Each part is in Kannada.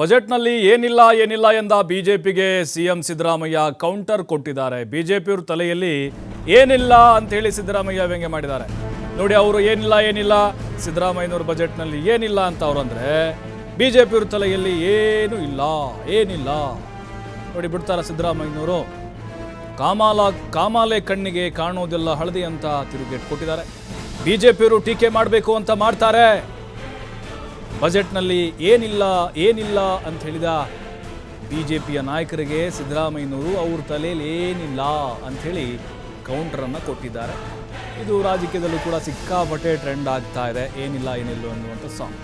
ಬಜೆಟ್ನಲ್ಲಿ ಏನಿಲ್ಲ ಏನಿಲ್ಲ ಎಂದ ಬಿಜೆಪಿಗೆ ಸಿಎಂ ಸಿದ್ದರಾಮಯ್ಯ ಕೌಂಟರ್ ಕೊಟ್ಟಿದ್ದಾರೆ. ಬಿಜೆಪಿಯವ್ರ ತಲೆಯಲ್ಲಿ ಏನಿಲ್ಲ ಅಂತ ಹೇಳಿ ಸಿದ್ದರಾಮಯ್ಯ ವ್ಯಂಗ್ಯ ಮಾಡಿದ್ದಾರೆ. ನೋಡಿ ಅವರು ಏನಿಲ್ಲ ಏನಿಲ್ಲ, ಸಿದ್ದರಾಮಯ್ಯನವ್ರ ಬಜೆಟ್ನಲ್ಲಿ ಏನಿಲ್ಲ ಅಂತ ಅವ್ರಂದ್ರೆ ಬಿಜೆಪಿಯವ್ರ ತಲೆಯಲ್ಲಿ ಏನೂ ಇಲ್ಲ, ಏನಿಲ್ಲ. ನೋಡಿ ಬಿಡ್ತಾರ ಸಿದ್ದರಾಮಯ್ಯನವರು? ಕಾಮಾಲ, ಕಾಮಾಲೆ ಕಣ್ಣಿಗೆ ಕಾಣೋದೆಲ್ಲ, ಹಳದಿ ಅಂತ ತಿರುಗೇಟ್ ಕೊಟ್ಟಿದ್ದಾರೆ. ಬಿಜೆಪಿಯವರು ಟೀಕೆ ಮಾಡಬೇಕು ಅಂತ ಮಾಡ್ತಾರೆ. ಬಜೆಟ್ನಲ್ಲಿ ಏನಿಲ್ಲ ಏನಿಲ್ಲ ಅಂತ ಹೇಳಿದ ಬಿ ಜೆ ಪಿಯ ನಾಯಕರಿಗೆ ಸಿದ್ದರಾಮಯ್ಯನವರು ಅವ್ರ ತಲೆಯಲ್ಲಿ ಏನಿಲ್ಲ ಅಂಥೇಳಿ ಕೌಂಟರನ್ನು ಕೊಟ್ಟಿದ್ದಾರೆ. ಇದು ರಾಜಕೀಯದಲ್ಲೂ ಕೂಡ ಸಿಕ್ಕಾಪಟ್ಟೆ ಟ್ರೆಂಡ್ ಆಗ್ತಾ ಇದೆ. ಏನಿಲ್ಲ ಏನಿಲ್ಲ ಅನ್ನುವಂಥ ಸಾಂಗ್.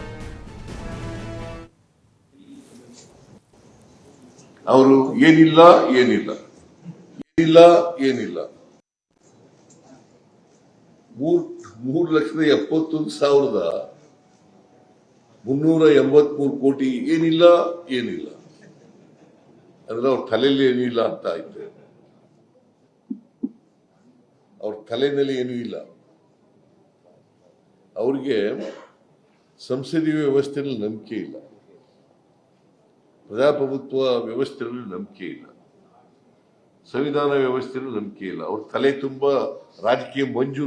ಅವರು ಏನಿಲ್ಲ ಏನಿಲ್ಲ. ಏನಿಲ್ಲ ಏನಿಲ್ಲ. ಮೂರ್, ಮೂರು ಲಕ್ಷದ ಎಪ್ಪತ್ತೊಂದು ಸಾವಿರದ ಮುನ್ನೂರ ಎಂಬತ್ಮೂರು ಕೋಟಿ ಏನಿಲ್ಲ ಏನಿಲ್ಲ. ಅಂದ್ರೆ ಅವ್ರ ತಲೆಯಲ್ಲಿ ಏನಿಲ್ಲ ಅಂತ ಆಯ್ತು ಅವ್ರ ತಲೆಯಲ್ಲಿ ಏನೂ ಇಲ್ಲ. ಅವ್ರಿಗೆ ಸಂಸದೀಯ ವ್ಯವಸ್ಥೆಯಲ್ಲಿ ನಂಬಿಕೆ ಇಲ್ಲ. ಪ್ರಜಾಪ್ರಭುತ್ವ ವ್ಯವಸ್ಥೆಯಲ್ಲಿ ನಂಬಿಕೆ ಇಲ್ಲ. ಸಂವಿಧಾನ ವ್ಯವಸ್ಥೆಯಲ್ಲಿ ನಂಬಿಕೆ ಇಲ್ಲ. ಅವ್ರ ತಲೆ ತುಂಬ ರಾಜಕೀಯ ಮಂಜು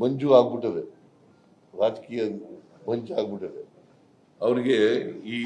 ಮಂಜು ಆಗ್ಬಿಟ್ಟದೆ. ರಾಜಕೀಯ ಮಂಚ ಆಗ್ಬಿಟ್ಟಿದೆ. ಅವರಿಗೆ ಈ